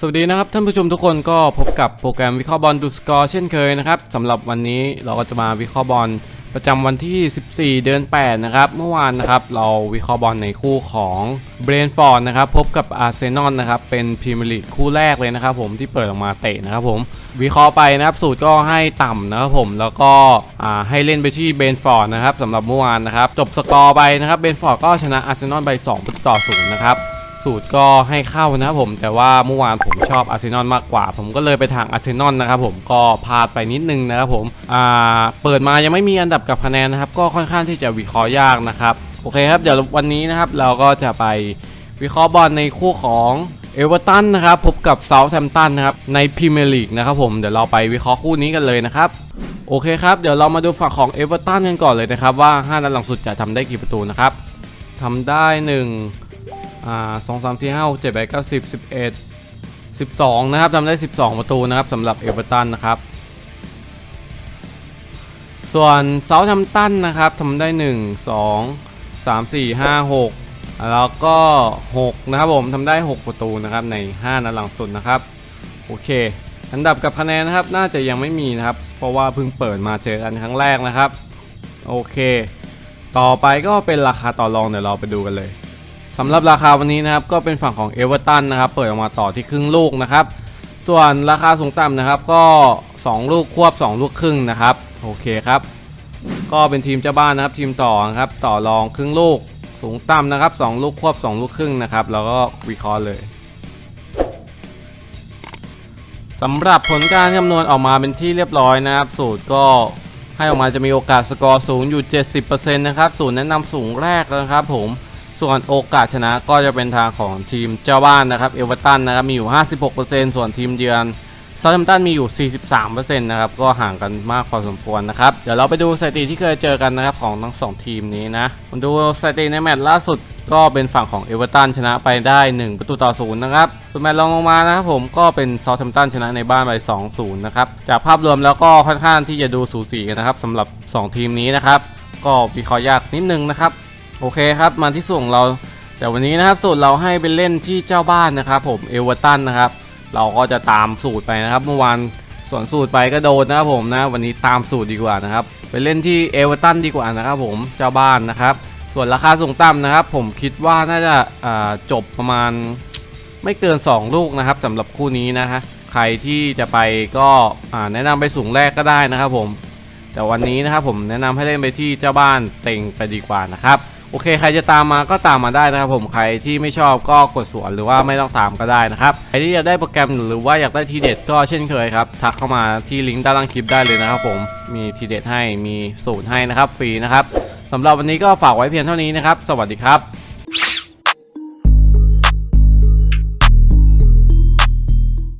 สวัสดีนะครับท่านผู้ชมทุกคนก็พบกับโปรแกรมวิเคราะห์บอลดูสกอร์เช่นเคยนะครับสำหรับวันนี้เราก็จะมาวิเคราะห์บอลประจำวันที่ 14 เดือน 8 นะครับ เมื่อวานนะครับเราวิเคราะห์บอลในคู่ของเบรนฟอร์ดนะครับพบกับอาร์เซนอลนะครับเป็นพรีเมียร์ลีกคู่แรกเลยนะครับผมที่เปิดออกมาเตะนะครับผมวิเคราะห์ไปนะครับสูตรก็ให้ต่ำนะครับผมแล้วก็อ่าให้เล่นไปที่เบรนฟอร์ดนะครับสำหรับเมื่อวานนะครับจบสกอร์ไปนะครับเบรนฟอร์ดก็ชนะอาร์เซนอลไป2ประตูต่อ0นะครับ สูตรก็ให้เข้านะครับผมแต่ว่าเมื่อวานผมชอบอาร์เซนอลมากกว่า ผมก็เลยไปทางอาร์เซนอลนะครับผมก็พลาดไปนิดนึงนะครับผมอ่าเปิดมายังไม่มีอันดับกับคะแนนนะครับก็ค่อนข้างที่จะวิเคราะห์ยากนะครับโอเคครับเดี๋ยววันนี้นะครับเราก็จะไปวิเคราะห์บอลในคู่ของเอเวอร์ตันนะครับพบกับเซาท์แฮมป์ตันนะครับในพรีเมียร์ลีกนะครับผมเดี๋ยวเราไปวิเคราะห์คู่นี้กันเลยนะครับโอเคครับเดี๋ยวเรามาดูฝั่งของเอเวอร์ตันกันก่อนเลยนะครับว่า 5 นัดหลังสุดจะทำได้กี่ประตูนะครับทำได้หนึ่ง อ่าสองสามสี่ห้าหกเจ็ดแปดเก้าสิบสิบเอ็ดสิบสองนะครับทำได้สิบสองประตูนะครับสำหรับเอเวอร์ตันนะครับส่วนเซาท์แฮมป์ตันนะครับทำได้หนึ่งสองสามสี่ห้าหกแล้วก็หกนะครับผมทำได้หกประตูนะครับในห้านัดหลังสุดนะครับโอเค อันดับกับคะแนนนะครับน่าจะยังไม่มีนะครับ เพราะว่าเพิ่งเปิดมาเจอกันครั้งแรกนะครับ โอเค ต่อไปก็เป็นราคาต่อรองเดี๋ยวเราไปดูกันเลย สำหรับราคาวันนี้นะครับก็เป็นฝั่งของเอเวอร์ตันนะครับเปิดออกมาต่อที่ครึ่งลูกนะครับ ส่วนราคาสูงต่ำนะครับก็ 2 ลูกควบ 2 ลูกครึ่งนะครับโอเคครับ ก็เป็นทีมเจ้าบ้านนะครับทีมต่อครับต่อรองครึ่งลูกสูงต่ำนะครับ 2 ลูกควบ 2 ลูกครึ่งนะครับแล้วก็วิเคราะห์เลยสำหรับผลการคำนวณออกมาเป็นที่เรียบร้อยนะครับ สูตรก็ให้ออกมาจะมีโอกาสสกอร์สูงอยู่ 70%นะครับ สูตรแนะนำสูงแรกนะครับผม ส่วนโอกาสชนะก็จะเป็นทางของทีมเจ้าบ้านนะครับเอเวอร์ตันนะครับมีอยู่ 56%ส่วนทีมเยือนซา u t แ a มตันมีอยู่ 43%นะครับก็ห่างกันมากพอสมควรนะครับ เดี๋ยวเราไปดูสถิติที่เคยเจอกันนะครับของทั้งสองทีมนี้นะมาดูสถิติในแมตช์ล่าสุดก็เป็นฝั่งของเอเวอร์ตันชนะไปได้ 1 ประตูต่อศูนย์นะครับส่วนแมตช์รองลงมานะครับผมก็เป็นซา u t แ a มตันชนะในบ้านไป2-0นะครับ จากภาพรวมแล้วก็ค่อนข้างที่จะดูสูสีกันนะครับสำหรับ 2 ทีมนี้นะครับ ก็วิเคราะห์ยากนิดนึงนะครับ โอเคครับมาที่ส่วนเรา แต่วันนี้นะครับสูตรเราให้ไปเล่นที่เจ้าบ้านนะครับ ผมเอเวอร์ตันนะครับ เราก็จะตามสูตรไปนะครับ เมื่อวานสวนสูตรไปก็โดนนะครับผมนะ วันนี้ตามสูตรดีกว่านะครับไปเล่นที่เอเวอร์ตันดีกว่านะครับผมเจ้าบ้านนะครับ ส่วนราคาสูงต่ำนะครับ ผมคิดว่าน่าจะาจบประมาณไม่เกิน 2 ลูกนะครับสำหรับคู่นี้นะฮะใครที่จะไปก็แนะนำไปสูงแรกก็ได้นะครับผม แต่วันนี้นะครับผมแนะนำให้เล่นไปที่เจ้าบ้านเต็งไปดีกว่านะครับ อเคใครจะตามมาก็ตามมาได้นะครับผมใครที่ไม่ชอบก็กดสวนหรือว่าไม่ต้องตามก็ได้นะครับใครที่อยากได้โปรแกรมหรือว่าอยากได้ทีเด็ดก็เช่นเคยครับทักเข้ามาที่ลิงก์ด้านล่างคลิปได้เลยนะครับผมมีทีเด็ดให้มีสูตรให้นะครับฟรีนะครับสำหรับวันนี้ก็ฝากไว้เพียงเท่านี้นะครับ สวัสดีครับ